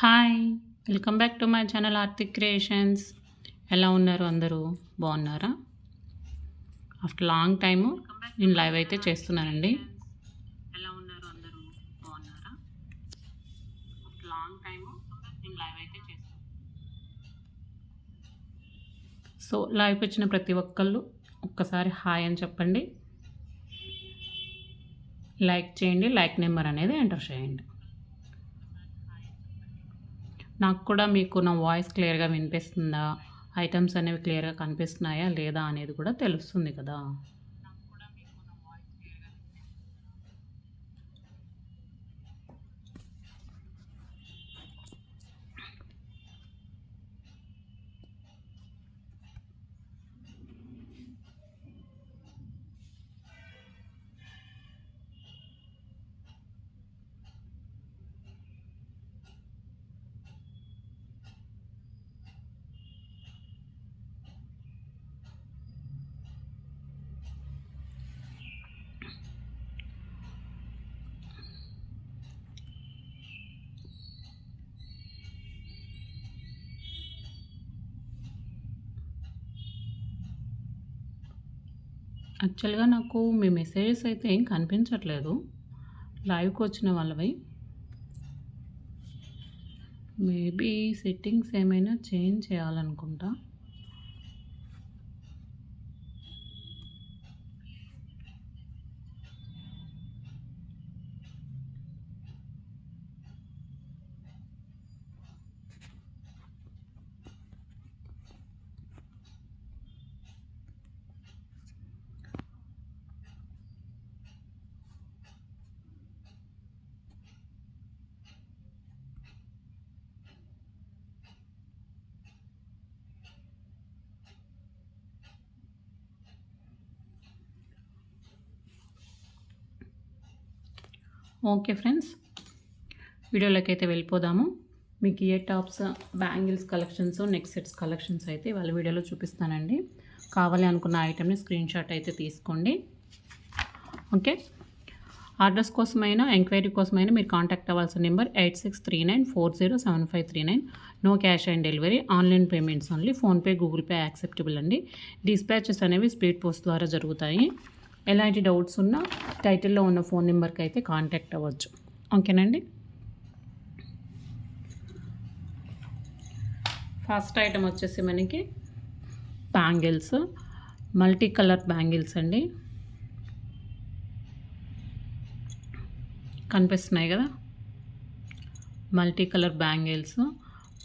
Hi welcome back to my channel Arthik creations. ఎలా ఉన్నారు అందరూ? బాగున్నారా? ఆఫ్టర్ లాంగ్ టైము నేను లైవ్ అయితే చేస్తున్నానండి. ఎలా ఉన్నారు అందరూ? బాగున్నారా? ఆఫ్టర్ లాంగ్ టైము నేను లైవ్ అయితే చేస్తున్నాను. సో లైవ్ వచ్చిన ప్రతి ఒక్కళ్ళు ఒక్కసారి హాయ్ అని చెప్పండి. లైక్ చేయండి లైక్ నెంబర్ అనేది ఎంటర్ చేయండి. నాకు కూడా మీకు నా వాయిస్ క్లియర్గా వినిపిస్తుందా? ఐటమ్స్ అనేవి క్లియర్గా కనిపిస్తున్నాయా లేదా అనేది కూడా తెలుస్తుంది కదా. యాక్చువల్గా నాకు మీ మెసేజెస్ అయితే ఏం కనిపించట్లేదు. లైవ్కి వచ్చిన వాళ్ళవి. మేబీ సెట్టింగ్స్ ఏమైనా చేంజ్ చేయాలనుకుంటా. Okay friends. వీడియోలోకి అయితే వెళ్ళిపోదాము. మీకు ear tops bangles collections neck sets collections అయితే వాళ్ళ వీడియోలో చూపిస్తానండి. కావాలి అనుకున్న ఐటెంని స్క్రీన్ షాట్ అయితే తీసుకోండి. ఓకే. ఆర్డర్స్ కోసమైనా ఎంక్వైరీ కోసమైనా మీరు కాంటాక్ట్ అవ్వాల్సిన number eight six three nine four zero seven five three nine. No cash on delivery online payments only. PhonePe Google Pay acceptable అండి. డిస్పాచెస్ అనేవి స్పీడ్ పోస్ట్ ద్వారా జరుగుతాయి. ఎలాంటి డౌట్స్ ఉన్నా టైటిల్లో ఉన్న ఫోన్ నెంబర్కి అయితే కాంటాక్ట్ అవ్వచ్చు. ఓకేనండి? ఫస్ట్ ఐటమ్ వచ్చేసి మనకి బ్యాంగిల్స్. మల్టీ కలర్ బ్యాంగిల్స్ అండి. కనిపిస్తున్నాయి కదా? Multi colour bangles.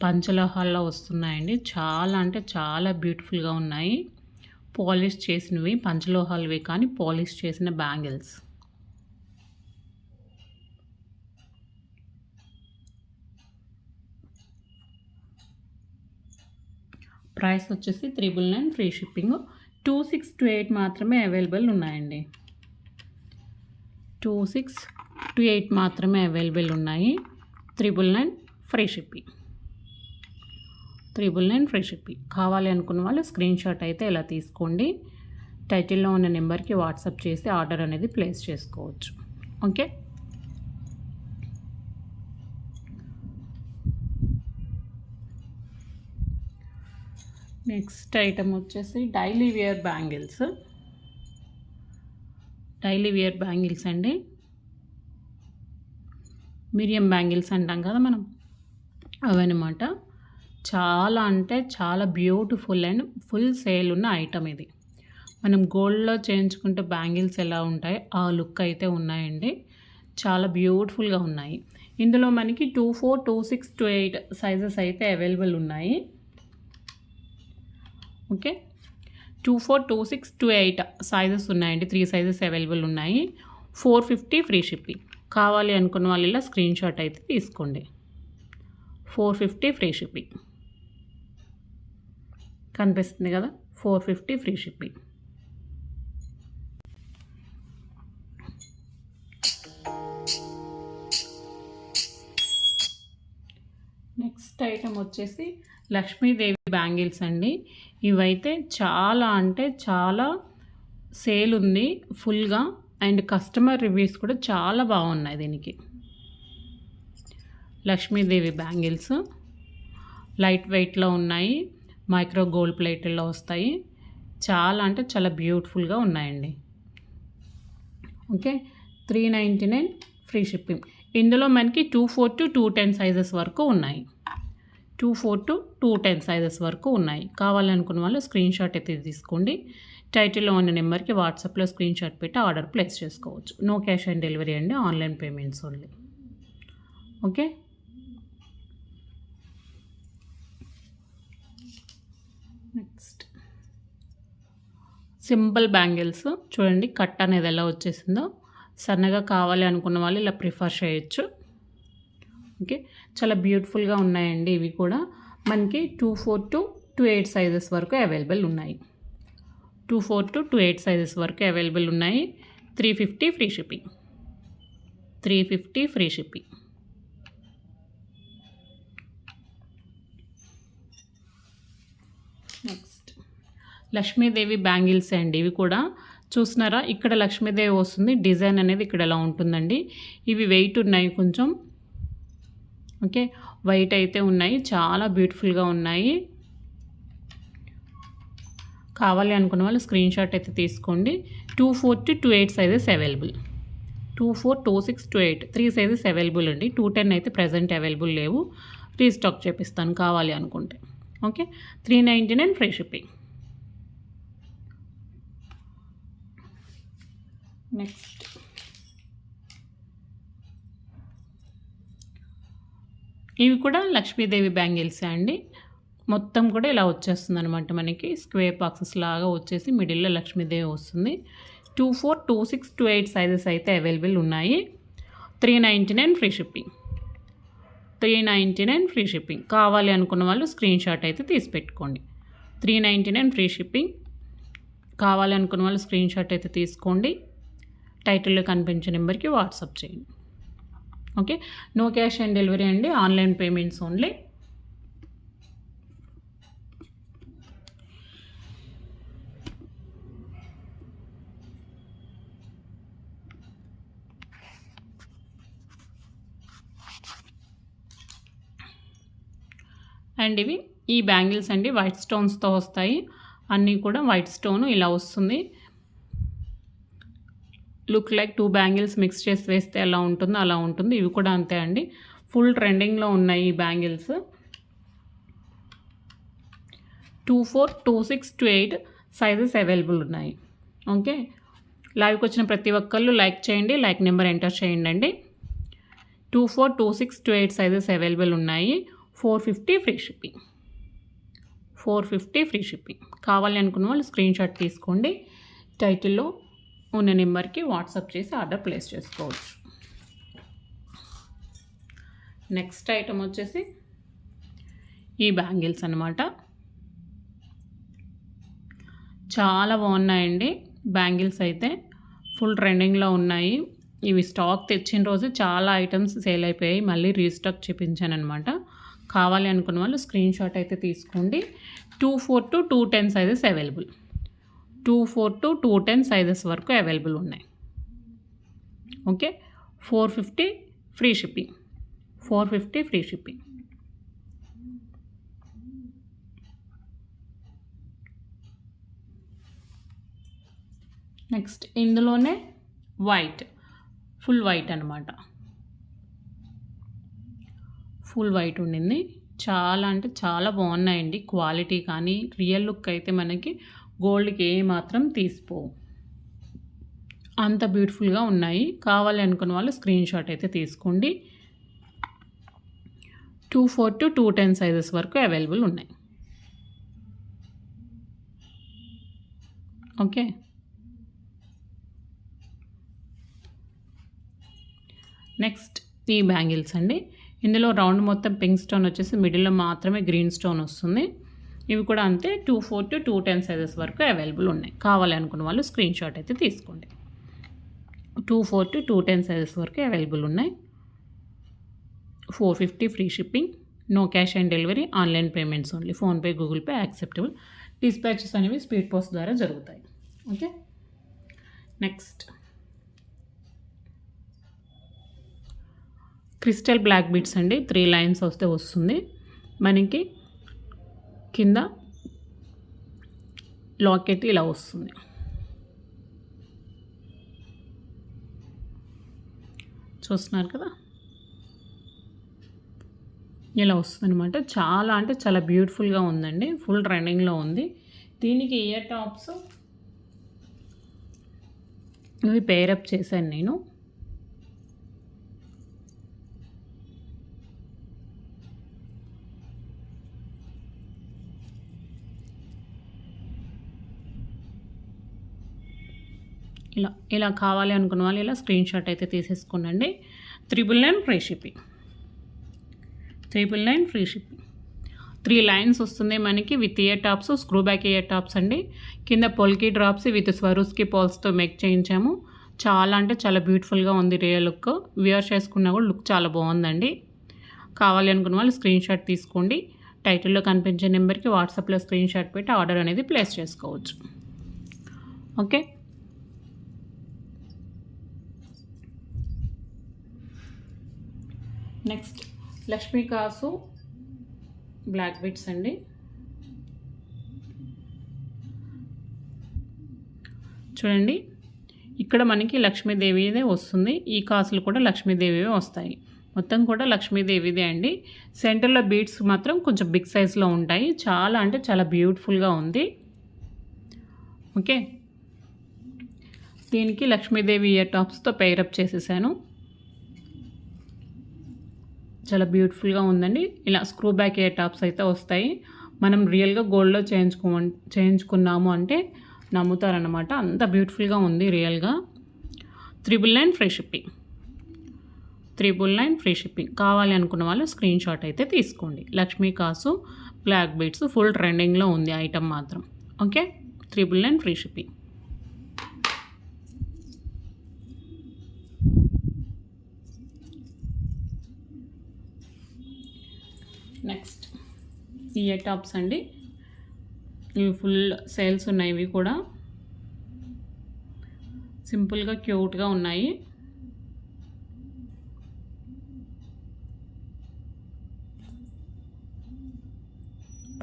పంచలోహాల్లో వస్తున్నాయండి. చాలా అంటే చాలా బ్యూటిఫుల్గా ఉన్నాయి. పాలిష్ చేసినవి పంచలోహాలవి కానీ పాలిష్ చేసిన బ్యాంగిల్స్. ప్రైస్ వచ్చేసి triple nine free shipping. Two six two eight మాత్రమే అవైలబుల్ ఉన్నాయండి. టూ సిక్స్ టూ ఎయిట్ మాత్రమే అవైలబుల్ ఉన్నాయి. Triple nine free shipping. Triple nine free shipping కావాలి అనుకున్న వాళ్ళు స్క్రీన్ షాట్ అయితే ఇలా తీసుకోండి. టైటిల్లో ఉన్న నెంబర్కి వాట్సాప్ చేసి ఆర్డర్ అనేది ప్లేస్ చేసుకోవచ్చు. ఓకే? నెక్స్ట్ ఐటమ్ వచ్చేసి daily wear bangles. Daily wear bangles అండి. మిరియం బ్యాంగిల్స్ అంటాం కదా మనం. అవన్నమాట చాలా అంటే చాలా బ్యూటిఫుల్ అండ్ ఫుల్ సేల్ ఉన్న ఐటమ్ ఇది. మనం గోల్డ్లో చేయించుకుంటే బ్యాంగిల్స్ ఎలా ఉంటాయి? ఆ లుక్ అయితే ఉన్నాయండి. చాలా బ్యూటిఫుల్గా ఉన్నాయి. ఇందులో మనకి two four two six two eight sizes అయితే అవైలబుల్ ఉన్నాయి. Okay two four two six two eight sizes ఉన్నాయండి. త్రీ సైజెస్ అవైలబుల్ ఉన్నాయి. ఫోర్ ఫిఫ్టీ ఫ్రీ షిప్పింగ్ కావాలి అనుకున్న వాళ్ళు ఇలా స్క్రీన్ షాట్ అయితే తీసుకోండి. ఫోర్ ఫిఫ్టీ ఫ్రీ షిప్పింగ్ కనిపిస్తుంది కదా four fifty free shipping next item వచ్చేసి లక్ష్మీదేవి బ్యాంగిల్స్ అండి. ఇవైతే చాలా అంటే చాలా సేల్ ఉంది ఫుల్గా అండ్ కస్టమర్ రివ్యూస్ కూడా చాలా బాగున్నాయి దీనికి. లక్ష్మీదేవి బ్యాంగిల్స్ లైట్ వెయిట్లో ఉన్నాయి. మైక్రో గోల్డ్ ప్లేట్లో వస్తాయి. చాలా అంటే చాలా బ్యూటిఫుల్గా ఉన్నాయండి. Okay three ninety nine free shipping. ఇందులో మనకి two four to two ten sizes వరకు ఉన్నాయి. Two four to two ten sizes వరకు ఉన్నాయి. కావాలనుకున్న వాళ్ళు స్క్రీన్ షాట్ అయితే తీసుకోండి. టైటిల్లో ఉన్న నెంబర్కి వాట్సాప్లో స్క్రీన్ షాట్ పెట్టి ఆర్డర్ ప్లేస్ చేసుకోవచ్చు. నో క్యాష్ ఆన్ డెలివరీ అండి online payments only. Okay next simple bangles చూడండి కట్ అనేది ఎలా వచ్చేసిందో. సన్నగా కావాలి అనుకున్న వాళ్ళు ఇలా ప్రిఫర్ చేయొచ్చు. ఓకే చాలా బ్యూటిఫుల్గా ఉన్నాయండి ఇవి కూడా. మనకి two four to two eight sizes వరకు అవైలబుల్ ఉన్నాయి. Two four to two eight sizes వరకు అవైలబుల్ ఉన్నాయి. Three fifty free shipping three fifty free shipping next Lakshmidevi bangles అండి. ఇవి కూడా చూసినారా ఇక్కడ లక్ష్మీదేవి వస్తుంది. డిజైన్ అనేది ఇక్కడ ఎలా ఉంటుందండి? ఇవి వెయిట్ ఉన్నాయి కొంచెం. ఓకే. వైట్ అయితే ఉన్నాయి. చాలా బ్యూటిఫుల్గా ఉన్నాయి. కావాలి అనుకున్న వాళ్ళు స్క్రీన్ షాట్ అయితే తీసుకోండి. Two four to two eight sizes available. Two four two six two eight. Three sizes available అండి. టూ టెన్ అయితే ప్రజెంట్ అవైలబుల్ లేవు. రీస్టాక్ చేపిస్తాను కావాలి అనుకుంటే. Okay. Three ninety nine free shipping. Next. ఇవి కూడా లక్ష్మీదేవి బ్యాంగిల్సే అండి. మొత్తం కూడా ఇలా వచ్చేస్తుంది అనమాట మనకి. స్క్వేర్ బాక్సెస్ లాగా వచ్చేసి మిడిల్లో లక్ష్మీదేవి వస్తుంది. Two four two six two eight sizes అయితే అవైలబుల్ ఉన్నాయి. Three ninety nine free shipping. Three ninety nine free shipping. కావాలి అనుకున్న వాళ్ళు స్క్రీన్ షాట్ అయితే తీసి పెట్టుకోండి. Three ninety nine free shipping. కావాలి అనుకున్న వాళ్ళు స్క్రీన్ షాట్ అయితే తీసుకోండి. టైటిల్లో కనిపించే నెంబర్కి వాట్సాప్ చేయండి. Okay? No cash on delivery అండి ఆన్లైన్ పేమెంట్స్ ఓన్లీ. అండ్ ఇవి ఈ బ్యాంగిల్స్ అండి వైట్ స్టోన్స్తో వస్తాయి. అన్నీ కూడా వైట్ స్టోన్ ఇలా వస్తుంది. Look like two bangles mix చేసి వేస్తే ఎలా ఉంటుందో అలా ఉంటుంది. ఇవి కూడా అంతే అండి. ఫుల్ ట్రెండింగ్లో ఉన్నాయి ఈ bangles. Two four two six two eight sizes available ఉన్నాయి. ఓకే లైవ్కి వచ్చిన ప్రతి ఒక్కళ్ళు లైక్ చేయండి. లైక్ నెంబర్ ఎంటర్ చేయండి అండి two four two six two eight sizes available ఉన్నాయి. Four fifty free shipping four fifty free shipping కావాలి అనుకున్న వాళ్ళు స్క్రీన్ షాట్ తీసుకోండి టైటిల్లో ఉన్న నెంబర్కి వాట్సాప్ చేసి ఆర్డర్ ప్లేస్ చేసుకోవచ్చు. నెక్స్ట్ ఐటమ్ వచ్చేసి ఈ బ్యాంగిల్స్ అనమాట చాలా బాగున్నాయండి బ్యాంగిల్స్ అయితే. ఫుల్ ట్రెండింగ్లో ఉన్నాయి. ఇవి స్టాక్ తెచ్చిన రోజు చాలా ఐటమ్స్ సేల్ అయిపోయాయి. మళ్ళీ రీస్టాక్ చేపించాను అనమాట కావాలి అనుకున్న వాళ్ళు స్క్రీన్ షాట్ అయితే తీసుకోండి. Two four to two ten sizes available two four to two ten sizes వరకు అవైలబుల్ ఉన్నాయి. Okay four fifty free shipping four fifty free shipping next ఇందులోనే వైట్ ఫుల్ వైట్ అనమాట ఫుల్ వైట్ ఉండింది. చాలా అంటే చాలా బాగున్నాయండి. క్వాలిటీ కానీ రియల్ లుక్ అయితే మనకి గోల్డ్కి ఏ మాత్రం తీసిపోవు అంత బ్యూటిఫుల్గా ఉన్నాయి. కావాలి అనుకున్న వాళ్ళు స్క్రీన్ షాట్ అయితే తీసుకోండి. Two four to two ten sizes వరకు అవైలబుల్ ఉన్నాయి. ఓకే? నెక్స్ట్ ఈ బ్యాంగిల్స్ అండి. ఇందులో రౌండ్ మొత్తం పింక్ స్టోన్ వచ్చేసి మిడిల్లో మాత్రమే గ్రీన్ స్టోన్ వస్తుంది. ఇవి కూడా అంతే two four to two ten sizes వరకు అవైలబుల్ ఉన్నాయి. కావాలనుకున్న వాళ్ళు స్క్రీన్ షాట్ అయితే తీసుకోండి. Two four to two ten sizes వరకు అవైలబుల్ ఉన్నాయి. Four fifty free shipping no cash on delivery online payments only PhonePe Google Pay acceptable dispatches అనేవి speed post ద్వారా జరుగుతాయి. Okay next crystal black beats అండి. Three lines వస్తే వస్తుంది. మనకి కింద లాకెట్ ఇలా వస్తుంది. చూస్తున్నారు కదా? ఇలా వస్తుందన్నమాట. చాలా అంటే చాలా బ్యూటిఫుల్గా ఉందండి. ఫుల్ ట్రెండింగ్లో ఉంది. దీనికి ఇయర్ టాప్స్ ఇవి పేరప్ చేశాను నేను. ఇలా ఇలా కావాలి అనుకున్న వాళ్ళు ఇలా స్క్రీన్ షాట్ అయితే తీసేసుకోనండి. Triple nine free shipping triple nine free shipping three lines వస్తుంది మనకి with ear tops screw back ear tops అండి. కింద పొల్కి డ్రాప్స్ విత్ స్వరూస్కి పోల్స్తో మేక్ చేయించాము. చాలా అంటే చాలా బ్యూటిఫుల్గా ఉంది రియల్ లుక్ వియర్ చేసుకున్నా కూడా లుక్ చాలా బాగుందండి. కావాలి అనుకున్న వాళ్ళు స్క్రీన్ షాట్ తీసుకోండి. టైటిల్లో కనిపించే నెంబర్కి వాట్సాప్లో స్క్రీన్ షాట్ పెట్టి ఆర్డర్ అనేది ప్లేస్ చేసుకోవచ్చు. ఓకే నెక్స్ట్ లక్ష్మీ కాసు బ్లాక్ బిట్స్ అండి. చూడండి ఇక్కడ మనకి లక్ష్మీదేవిదే వస్తుంది. ఈ కాసులు కూడా లక్ష్మీదేవివే వస్తాయి. మొత్తం కూడా లక్ష్మీదేవిదే అండి. సెంటర్లో బీడ్స్ మాత్రం కొంచెం బిగ్ సైజ్లో ఉంటాయి. చాలా అంటే చాలా బ్యూటిఫుల్గా ఉంది. ఓకే. దీనికి లక్ష్మీదేవి ఇయర్ టాప్స్తో పేరప్ చేసేసాను. చాలా బ్యూటిఫుల్గా ఉందండి. ఇలా స్క్రూ బ్యాక్ ఏ టాప్స్ అయితే వస్తాయి. మనం రియల్గా గోల్డ్లో చేయించుకో చేయించుకున్నాము అంటే నమ్ముతారనమాట అంత బ్యూటిఫుల్గా ఉంది రియల్గా. Triple nine free shipping. Triple nine free shipping. కావాలి అనుకున్న వాళ్ళు స్క్రీన్ షాట్ అయితే తీసుకోండి. లక్ష్మీ కాసు బ్లాక్ బీట్స్ ఫుల్ ట్రెండింగ్లో ఉంది ఐటమ్ మాత్రం. Okay? Triple nine free shipping. Next ear tops అండి. ఇవి ఫుల్ సేల్స్ ఉన్నాయి ఇవి కూడా. సింపుల్గా క్యూట్గా ఉన్నాయి.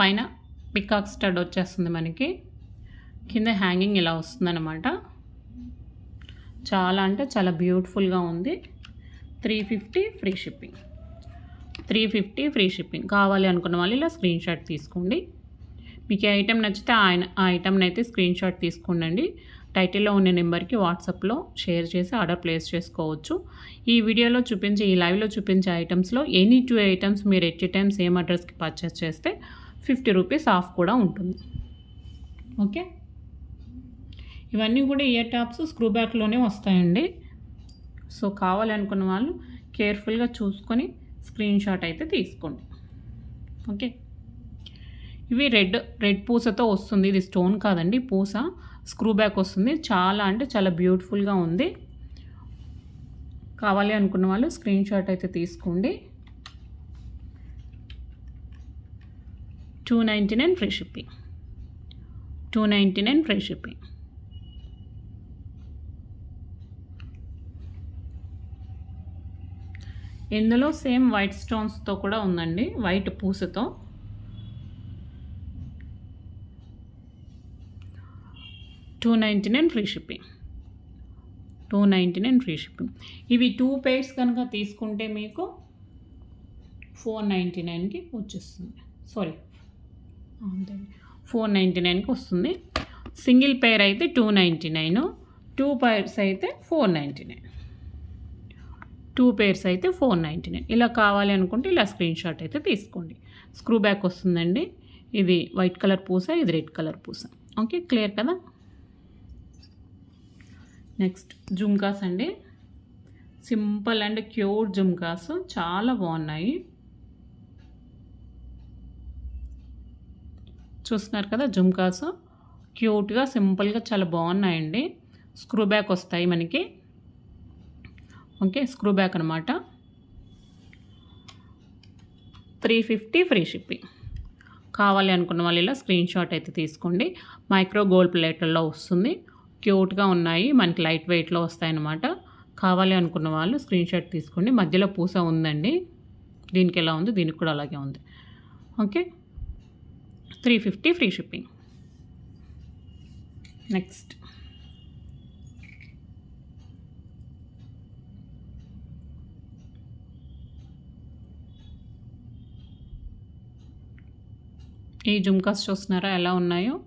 పైన పికాక్ స్టడ్ వచ్చేస్తుంది మనకి. కింద హ్యాంగింగ్ ఇలా వస్తుందన్నమాట. చాలా అంటే చాలా బ్యూటిఫుల్గా ఉంది. Three fifty free shipping three fifty free shipping. కావాలి అనుకున్న వాళ్ళు ఇలా స్క్రీన్ షాట్ తీసుకోండి. మీకు ఏ ఐటెం నచ్చితే ఆయన ఆ ఐటెంని అయితే స్క్రీన్ షాట్ తీసుకుండండి. టైటిల్లో ఉన్న నెంబర్కి వాట్సాప్లో షేర్ చేసి ఆర్డర్ ప్లేస్ చేసుకోవచ్చు. ఈ వీడియోలో చూపించే ఈ లైవ్లో చూపించే ఐటమ్స్లో ఎనీ టూ ఐటమ్స్ మీరు ఎట్ టైమ్ సేమ్ అడ్రస్కి పర్చేస్ చేస్తే ఫిఫ్టీ రూపీస్ ఆఫ్ కూడా ఉంటుంది. ఓకే? ఇవన్నీ కూడా ఇయర్ టాప్స్ స్క్రూ బ్యాక్లోనే వస్తాయండి. సో కావాలనుకున్న వాళ్ళు కేర్ఫుల్గా చూసుకొని స్క్రీన్ షాట్ అయితే తీసుకోండి. ఓకే? ఇవి రెడ్ రెడ్ పూసతో వస్తుంది. ఇది స్టోన్ కాదండి పూస. స్క్రూ బ్యాక్ వస్తుంది. చాలా అంటే చాలా బ్యూటిఫుల్గా ఉంది. కావాలి అనుకున్న వాళ్ళు స్క్రీన్ షాట్ అయితే తీసుకోండి. Two ninety nine free shipping. Two ninety nine free shipping. ఇందులో సేమ్ వైట్ స్టోన్స్తో కూడా ఉందండి white పూసతో. Two ninety nine free shipping. Two ninety nine free shipping. ఇవి టూ పేర్స్ కనుక తీసుకుంటే మీకు ఫోర్ నైంటీ నైన్కి వచ్చేస్తుంది. సారీ అంతే ఫోర్ నైంటీ నైన్కి వస్తుంది. సింగిల్ పేర్ అయితే two ninety nine two pairs అయితే four ninety nine. Two pairs అయితే ఫోర్ నైంటీ నైన్. ఇలా కావాలి అనుకుంటే ఇలా స్క్రీన్ షాట్ అయితే తీసుకోండి. స్క్రూ బ్యాక్ వస్తుందండి. ఇది వైట్ కలర్ పూస ఇది రెడ్ కలర్ పూస. ఓకే క్లియర్ కదా? నెక్స్ట్ జుమ్కాస్ అండి. Simple and cute jhumkas. చాలా బాగున్నాయి. చూస్తున్నారు కదా జుమ్కాస్? క్యూట్గా సింపుల్గా చాలా బాగున్నాయండి. స్క్రూ బ్యాక్ వస్తాయి మనకి. ఓకే స్క్రూ బ్యాక్ అనమాట త్రీ ఫిఫ్టీ ఫ్రీ షిప్పింగ్ కావాలి అనుకున్న వాళ్ళు ఇలా స్క్రీన్ షాట్ అయితే తీసుకోండి. మైక్రో గోల్డ్ ప్లేట్లలో వస్తుంది. క్యూట్గా ఉన్నాయి మనకి లైట్ వెయిట్లో వస్తాయన్నమాట కావాలి అనుకున్న వాళ్ళు స్క్రీన్ షాట్ తీసుకోండి. మధ్యలో పూస ఉందండి. దీనికి ఎలా ఉంది? దీనికి కూడా అలాగే ఉంది. Okay three fifty free shipping next ఈ జుమ్కాస్ చూస్తున్నారా ఎలా ఉన్నాయో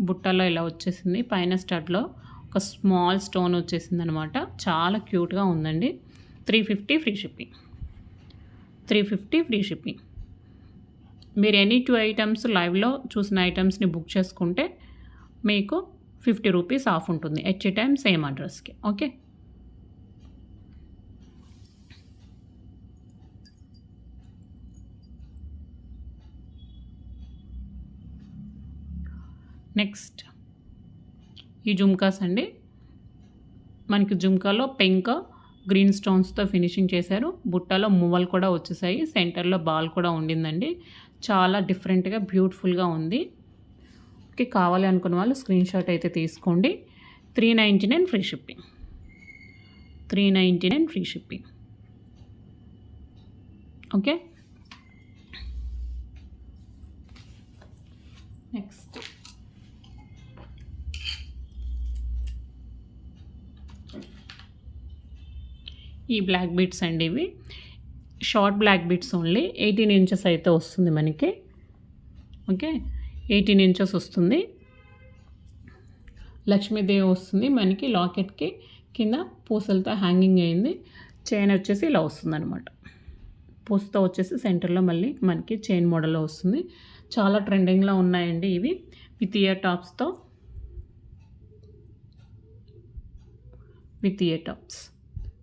బుట్టలో ఇలా వచ్చేసింది. పైన స్టడ్లో ఒక స్మాల్ స్టోన్ వచ్చేసింది అనమాట చాలా క్యూట్గా ఉందండి. Three fifty free shipping. Three fifty free shipping. మీరు ఎనీ టూ ఐటమ్స్ లైవ్లో చూసిన ఐటమ్స్ని బుక్ చేసుకుంటే మీకు ఫిఫ్టీ రూపీస్ ఆఫ్ ఉంటుంది. ఎట్ ఏ టైం సేమ్ అడ్రస్కి. ఓకే? నెక్స్ట్ ఈ జుమ్కాస్ అండి మనకి జుమ్కాలో పెంక గ్రీన్ స్టోన్స్తో ఫినిషింగ్ చేశారు. బుట్టలో మువ్వలు కూడా వచ్చేసాయి. సెంటర్లో బాల్ కూడా ఉండిందండి. చాలా డిఫరెంట్గా బ్యూటిఫుల్గా ఉంది. ఓకే కావాలి అనుకున్న వాళ్ళు స్క్రీన్ షాట్ అయితే తీసుకోండి. Three ninety nine free shipping. Three ninety nine free shipping. Okay next ఈ బ్లాక్ బీట్స్ అండి ఇవి. Short black beads only eighteen inches అయితే వస్తుంది మనకి. ఓకే ఎయిటీన్ ఇంచెస్ వస్తుంది. లక్ష్మీదేవి వస్తుంది మనకి లాకెట్కి కింద పూసలతో హ్యాంగింగ్ అయింది. చైన్ వచ్చేసి ఇలా వస్తుంది అనమాట పూసతో వచ్చేసి సెంటర్లో మళ్ళీ మనకి చైన్ మోడల్లో వస్తుంది. చాలా ట్రెండింగ్లో ఉన్నాయండి ఇవి. With ear tops with ear tops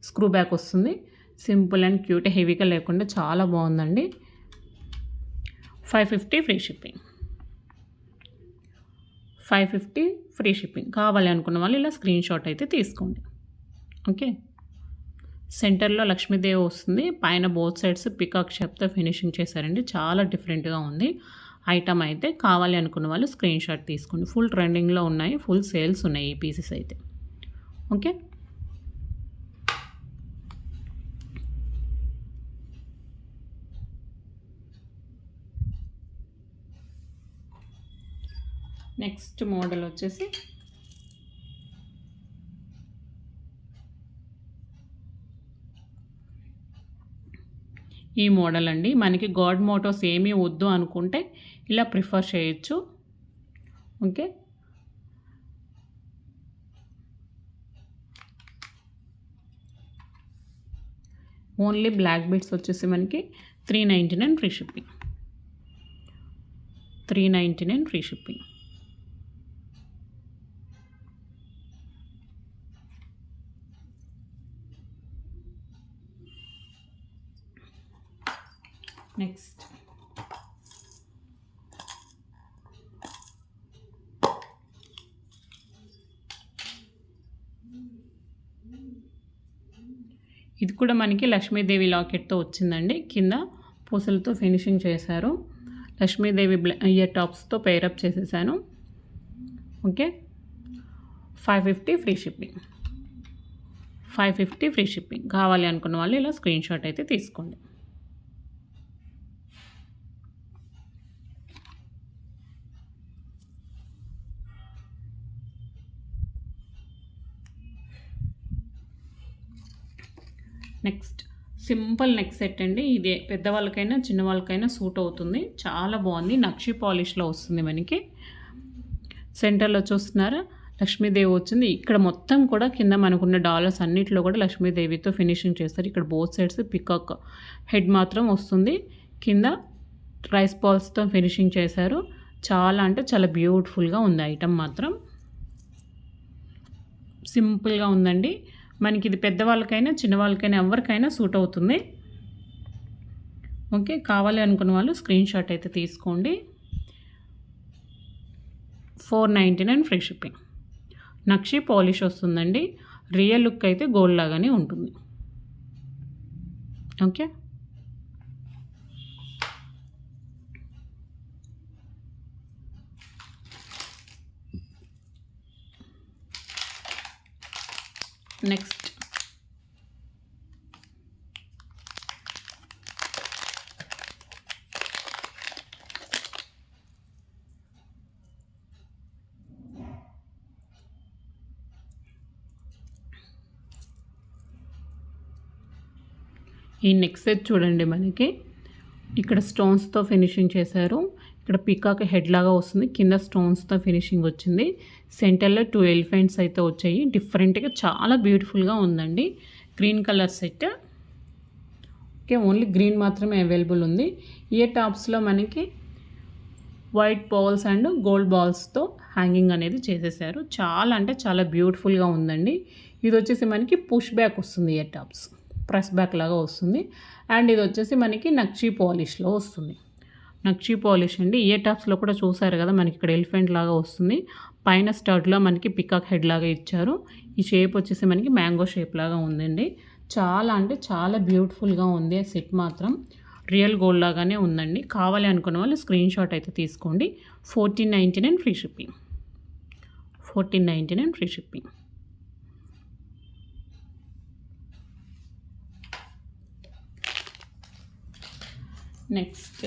screw back వస్తుంది. సింపుల్ అండ్ క్యూట్ హెవీగా లేకుండా చాలా బాగుందండి. Five fifty free shipping. Five fifty free shipping. కావాలి అనుకున్న వాళ్ళు ఇలా స్క్రీన్ షాట్ అయితే తీసుకోండి. ఓకే? సెంటర్లో లక్ష్మీదేవి వస్తుంది. పైన బోత్ సైడ్స్ పికాక్ షేప్తో ఫినిషింగ్ చేశారండి. చాలా డిఫరెంట్గా ఉంది. ఐటమ్ అయితే కావాలి అనుకున్న వాళ్ళు స్క్రీన్ షాట్ తీసుకోండి. ఫుల్ ట్రెండింగ్లో ఉన్నాయి. ఫుల్ సేల్స్ ఉన్నాయి ఈ పీసెస్ అయితే. ఓకే? నెక్స్ట్ మోడల్ వచ్చేసి ఈ మోడల్ అండి. మనకి గాడ్ మోటోస్ ఏమీ వద్దు అనుకుంటే ఇలా ప్రిఫర్ చేయొచ్చు. ఓకే. ఓన్లీ బ్లాక్ బీడ్స్ వచ్చేసి మనకి three ninety nine free shipping. Three ninety nine free shipping. Next ఇది కూడా మనకి లక్ష్మీదేవి లాకెట్తో వచ్చిందండి. కింద పూసలతో ఫినిషింగ్ చేశారు. లక్ష్మీదేవి ఇయర్ టాప్స్తో పేరప్ చేసేసాను. Okay. Five fifty free shipping. Five fifty free shipping. కావాలి అనుకున్న వాళ్ళు ఇలా స్క్రీన్ షాట్ అయితే తీసుకోండి. నెక్స్ట్ సింపుల్ నెక్ సెట్ అండి. ఇది పెద్దవాళ్ళకైనా చిన్నవాళ్ళకైనా సూట్ అవుతుంది. చాలా బాగుంది. నక్షి పాలిష్లో వస్తుంది మనకి. సెంటర్లో చూస్తున్నారా? లక్ష్మీదేవి వచ్చింది. ఇక్కడ మొత్తం కూడా కింద మనకున్న డాలర్స్ అన్నిట్లో కూడా లక్ష్మీదేవితో ఫినిషింగ్ చేస్తారు. ఇక్కడ బోత్ సైడ్స్ పికాక్ హెడ్ మాత్రం వస్తుంది. కింద రైస్ బాల్స్తో ఫినిషింగ్ చేశారు. చాలా అంటే చాలా బ్యూటిఫుల్గా ఉంది ఐటమ్ మాత్రం. సింపుల్గా ఉందండి. మనకి ఇది పెద్దవాళ్ళకైనా చిన్నవాళ్ళకైనా ఎవరికైనా సూట్ అవుతుంది. ఓకే కావాలి అనుకున్న వాళ్ళు స్క్రీన్ షాట్ అయితే తీసుకోండి. Four ninety nine free shipping. నక్షి పాలిష్ వస్తుందండి. రియల్ లుక్ అయితే గోల్డ్ లాగానే ఉంటుంది. ఓకే? నెక్స్ట్ ఈ నెక్స్ట్ సెట్ చూడండి మనకి. ఇక్కడ స్టోన్స్తో ఫినిషింగ్ చేశారు. ఇక్కడ పికాక్ హెడ్ లాగా వస్తుంది. కింద స్టోన్స్తో ఫినిషింగ్ వచ్చింది. సెంటర్లో టూ ఎలిఫెంట్స్ అయితే వచ్చాయి. డిఫరెంట్గా చాలా బ్యూటిఫుల్గా ఉందండి. Green colour set okay only green మాత్రమే అవైలబుల్ ఉంది. ఇయర్ టాప్స్లో మనకి వైట్ బాల్స్ అండ్ గోల్డ్ బాల్స్తో హ్యాంగింగ్ అనేది చేసేసారు. చాలా అంటే చాలా బ్యూటిఫుల్గా ఉందండి. ఇది వచ్చేసి మనకి పుష్ బ్యాక్ వస్తుంది ఇయర్ టాప్స్ ప్రెస్ బ్యాక్ లాగా వస్తుంది. అండ్ ఇది వచ్చేసి మనకి నక్షి పాలిష్లో వస్తుంది. నక్షీ పాలిష్ అండి. ఏ టాప్స్లో కూడా చూసారు కదా మనకి ఇక్కడ ఎలిఫెంట్ లాగా వస్తుంది. పైన స్టడ్లో మనకి పికాక్ హెడ్ లాగా ఇచ్చారు. ఈ షేప్ వచ్చేసి మనకి మ్యాంగో షేప్ లాగా ఉందండి. చాలా అంటే చాలా బ్యూటిఫుల్గా ఉంది ఆ సెట్ మాత్రం. రియల్ గోల్డ్ లాగానే ఉందండి. కావాలి అనుకున్న వాళ్ళు స్క్రీన్ షాట్ అయితే తీసుకోండి. Fourteen ninety nine free shipping. Fourteen ninety nine free shipping. Next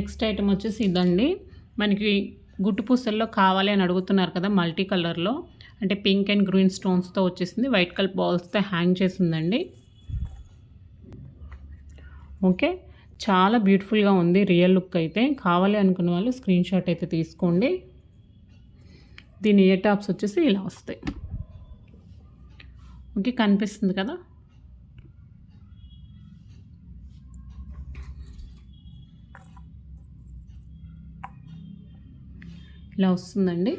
next item వచ్చేసి ఇదండి. మనకి గుట్టు పూసల్లో కావాలి అని అడుగుతున్నారు కదా మల్టీ కలర్లో. అంటే పింక్ అండ్ గ్రీన్ స్టోన్స్తో వచ్చేసింది. వైట్ కలర్ బాల్స్తో హ్యాంగ్ చేసిందండి. ఓకే. చాలా బ్యూటిఫుల్గా ఉంది రియల్ లుక్ అయితే. కావాలి అనుకున్న వాళ్ళు స్క్రీన్ షాట్ అయితే తీసుకోండి. దీని ఇయర్ టాప్స్ వచ్చేసి ఇలా వస్తాయి. ఓకే కనిపిస్తుంది కదా? ఇలా వస్తుందండి.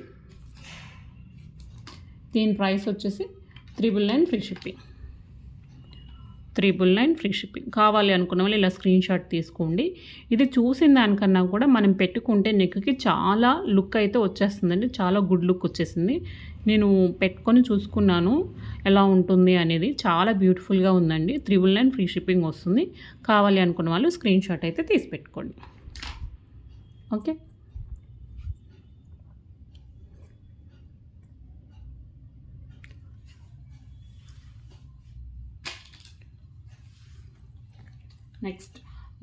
దీని ప్రైస్ వచ్చేసి triple nine free shipping. Triple nine free shipping. కావాలి అనుకున్న వాళ్ళు ఇలా స్క్రీన్ షాట్ తీసుకోండి. ఇది చూసిన దానికన్నా కూడా మనం పెట్టుకుంటే నెక్కి చాలా లుక్ అయితే వచ్చేస్తుందండి. చాలా గుడ్ లుక్ వచ్చేసింది. నేను పెట్టుకొని చూసుకున్నాను. ఎలా ఉంటుంది అనేది చాలా బ్యూటిఫుల్గా ఉందండి. త్రిబుల్ నైన్ ఫ్రీ షిప్పింగ్ వస్తుంది. కావాలి అనుకున్న వాళ్ళు స్క్రీన్ షాట్ అయితే తీసి పెట్టుకోండి. ఓకే? నెక్స్ట్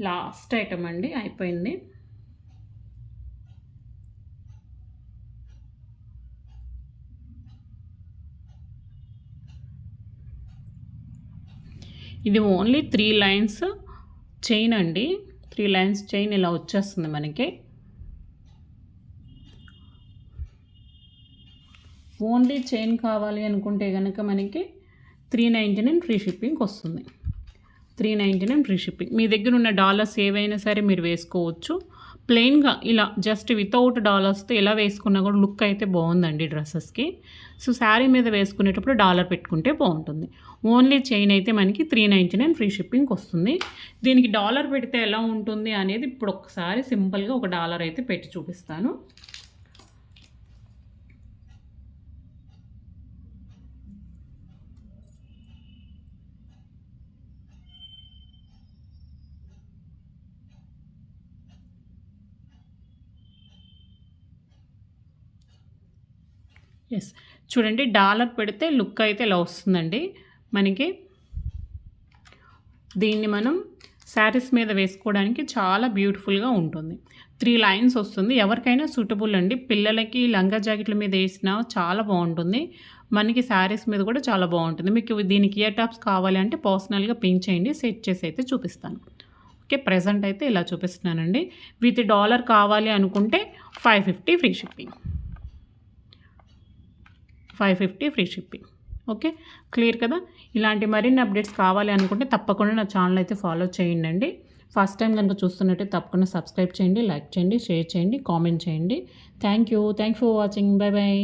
లాస్ట్ ఐటమ్ అండి అయిపోయింది. ఇది ఓన్లీ త్రీ లైన్స్ చైన్ అండి. త్రీ లైన్స్ చైన్ ఇలా వచ్చేస్తుంది మనకి. ఓన్లీ చైన్ కావాలి అనుకుంటే కనుక మనకి three ninety nine free shipping వస్తుంది. Three ninety nine free shipping. మీ దగ్గర ఉన్న డాలర్స్ ఏవైనా సరే మీరు వేసుకోవచ్చు. ప్లెయిన్గా ఇలా జస్ట్ వితౌట్ డాలర్స్తో ఎలా వేసుకున్నా కూడా లుక్ అయితే బాగుందండి డ్రెస్సెస్కి. సో శారీ మీద వేసుకునేటప్పుడు డాలర్ పెట్టుకుంటే బాగుంటుంది. ఓన్లీ చైన్ అయితే మనకి three ninety nine free shipping వస్తుంది. దీనికి డాలర్ పెడితే ఎలా ఉంటుంది అనేది ఇప్పుడు ఒకసారి సింపుల్గా ఒక డాలర్ అయితే పెట్టి చూపిస్తాను. ఎస్ చూడండి డాలర్ పెడితే లుక్ అయితే ఇలా వస్తుందండి. మనకి దీన్ని మనం శారీస్ మీద వేసుకోవడానికి చాలా బ్యూటిఫుల్గా ఉంటుంది. త్రీ లైన్స్ వస్తుంది. ఎవరికైనా సూటబుల్ అండి. పిల్లలకి లంగా జాకెట్ల మీద వేసినా చాలా బాగుంటుంది. మనకి శారీస్ మీద కూడా చాలా బాగుంటుంది. మీకు దీనికి ఇయర్ టాప్స్ కావాలి అంటే పర్సనల్గా పింక్ చేయండి సెట్ చేసి అయితే చూపిస్తాను. ఓకే ప్రజెంట్ అయితే ఇలా చూపిస్తున్నానండి. విత్ డాలర్ కావాలి అనుకుంటే five fifty free shipping. Five fifty free shipping. Okay? Clear కదా? ఇలాంటి మరిన్ని అప్డేట్స్ కావాలి అనుకుంటే తప్పకుండా నా ఛానల్ అయితే ఫాలో చేయండి ఫస్ట్ టైం కనుక చూస్తున్నట్టే తప్పకుండా సబ్స్క్రైబ్ చేయండి లైక్ చేయండి షేర్ చేయండి కామెంట్ చేయండి. Thank you. Thank for watching. Bye bye